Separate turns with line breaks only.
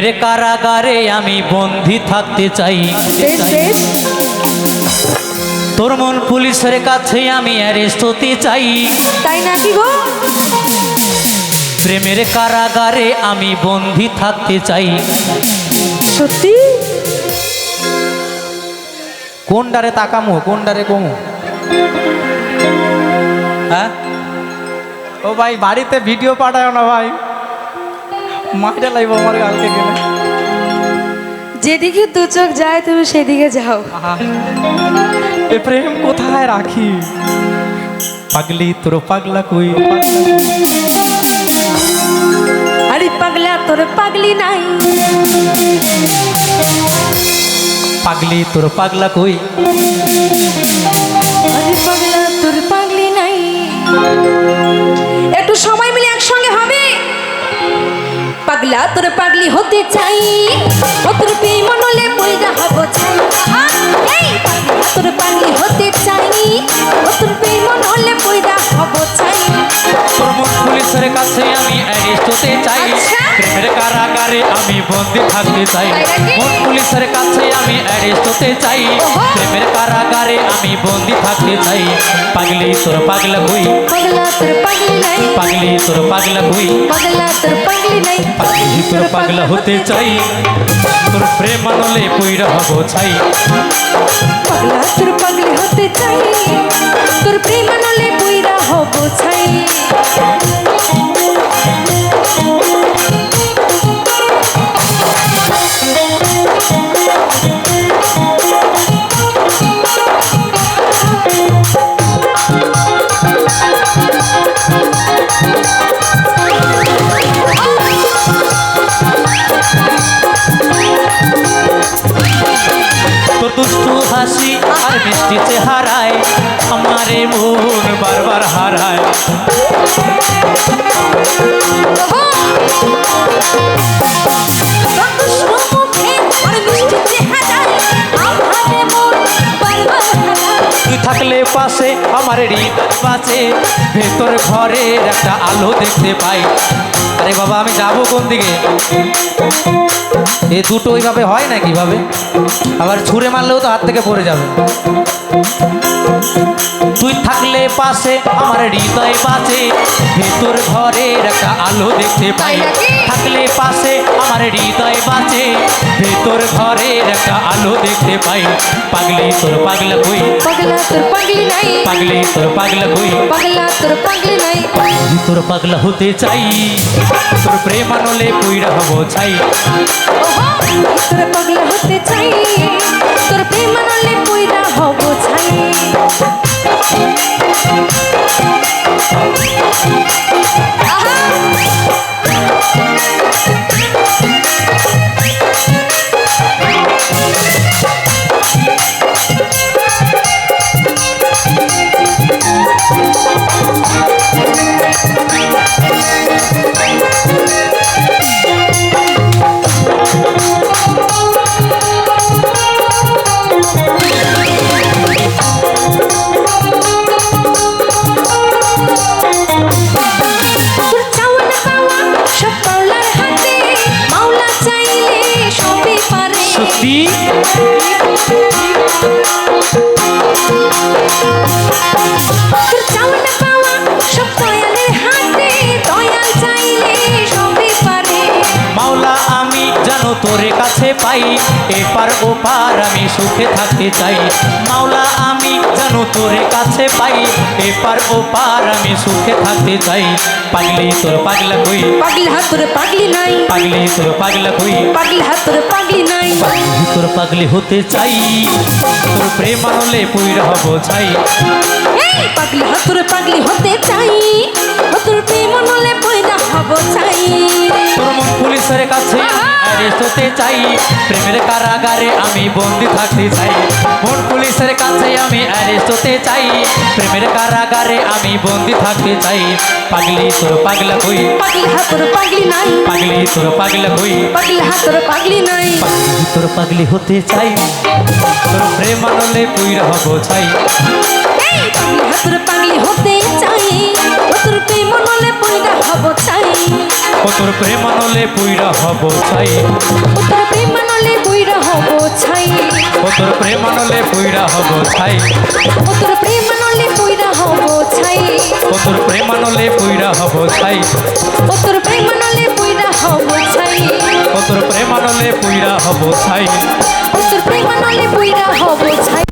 প্রেমের কারাগারে আমি বন্দি থাকতে চাই। তোর মন পুলিশের কাছে আমি অ্যারেস্ট হতে চাই।
তাই নাকি গো?
প্রেমের কারাগারে আমি বন্দি থাকতে চাই।
সত্যি?
কোন ডারে তাকামু কোন ডারে কমু? হ্যাঁ? ও ভাই বাড়িতে ভিডিও পাঠায় না ভাই। মাইটা লাগবো আমার কালকে গেলে।
যেদিকে দু চোখ যায় তুমি সেদিকে যাও।
এ প্রেম কোথায় রাখি? পাগলি তোর পাগলা কই
আরে পাগলা তোর পাগলি নাই।
পাগলি তোর পাগলা কই?
আরে পাগলা তোর পাগলি নাই। একটু সময় পাগলা তোর পাগলি হতে চাই। ও তোর প্রেম মনলে বইরা হব চাই তোর পাগলি হতে চাই। ও তোর প্রেম মনলে বইরা হব চাই
তোর মন পুলিশের কাছে আমি অ্যারেস্ট হতে চাই।
আচ্ছা।
প্রেমের কারাগারে আমি বন্দি থাকতে চাই? মন পুলিশের কাছে আমি অ্যারেস্ট হতে চাই। প্রেমের কারাগারে আমি বন্দি থাকতে চাই। পাগলি তোর পাগলা কই
পাগলা তোর পাগলি নাই।
পাগলি তোর পাগলা কই
পাগলা তোর পাগলি নাই।
পাগলি তোর পাগলা হতে চাই। তোর প্রেম আনলে পইরা হব ছাই।
পাগলা তোর পাগলি হতে চাই। তোর প্রেম নলে বইরা হব ছাই।
মন বারবার হারায়। থাকলে পাশে আমার হৃদয় পাশে ভেতর ঘরে একটা আলো দেখতে পাই। আরে বাবা, আমি যাব কোন দিকে?
এ দুটো ওইভাবে হয় না কীভাবে আবার ছুঁড়ে মারলেও তো হাত থেকে পড়ে যাবে।
তুই থাকলে পাশে আমার হৃদয় বাজে ভেতর ঘরের একটা আলো দেখতে পাই? থাকলে পাশে আমার হৃদয় বাজে ভেতর ঘরের একটা আলো দেখতে পাই। পাগলি তোর পাগলা কই
পাগলা তোর পাগলি নাই।
পাগলি তোর পাগলা কই
পাগলা তোর পাগলি নাই।
তোর পাগলা হতে চাই। তোর প্রেম আনলে পুইরা হব ছাই।
তোর পাগলা হতে চাই। তোর প্রেম নলে বইরা হব ছাই। তোর
কাছে পাই। এপার ওপার আমি সুখে থাকতে চাই। মাওলা আমি জানো তোর কাছে পাই। এপার ওপার আমি সুখে থাকতে চাই। পাগলি তোর পাগলা কই
পাগলি হাত তোর পাগলি নাই।
পাগলি তোর পাগলা কই
পাগলি হাত তোর পাগলি নাই।
পাগলি তোর পাগলি হতে চাই। তোর প্রেম আনলে পুইরা হব
এই পাগলি হাত তোর পাগলি হতে চাই। তোর প্রেম নলে বইরা হব চাই।
তোর মন পুলিশের কাছে অ্যারেস্ট হতে চাই। প্রেমের কারাগারে আমি বন্দি থাকতে চাই। মন পুলিশের কাছে আমি অ্যারেস্ট হতে চাই। প্রেমের কারাগারে আমি বন্দি থাকতে চাই। পাগলি তোর পাগলা কই
পাগলি হাত তোর পাগলি নাই।
পাগলি তোর পাগলা কই
পাগলি হাত তোর পাগলি নাই।
পাগলি তোর পাগলি হতে চাই। তোর প্রেম আনলে পুইরা হব ছাই
এই পাগলি হতে চাই তোর প্রেম নলে পয়দা হব চাই
তোর প্রেম নলে পুইরা হব
ও তোর প্রেম নলে পয়দা হব
ও তোর প্রেম নলে পুইরা হব
ও তোর প্রেম নলে পয়দা হব
ও তোর প্রেম নলে পুইরা হব ছাই।
তোর প্রেম নলে পয়দা হব ছাই।
তোর প্রেম নলে পুইরা হব
তোর ছাই।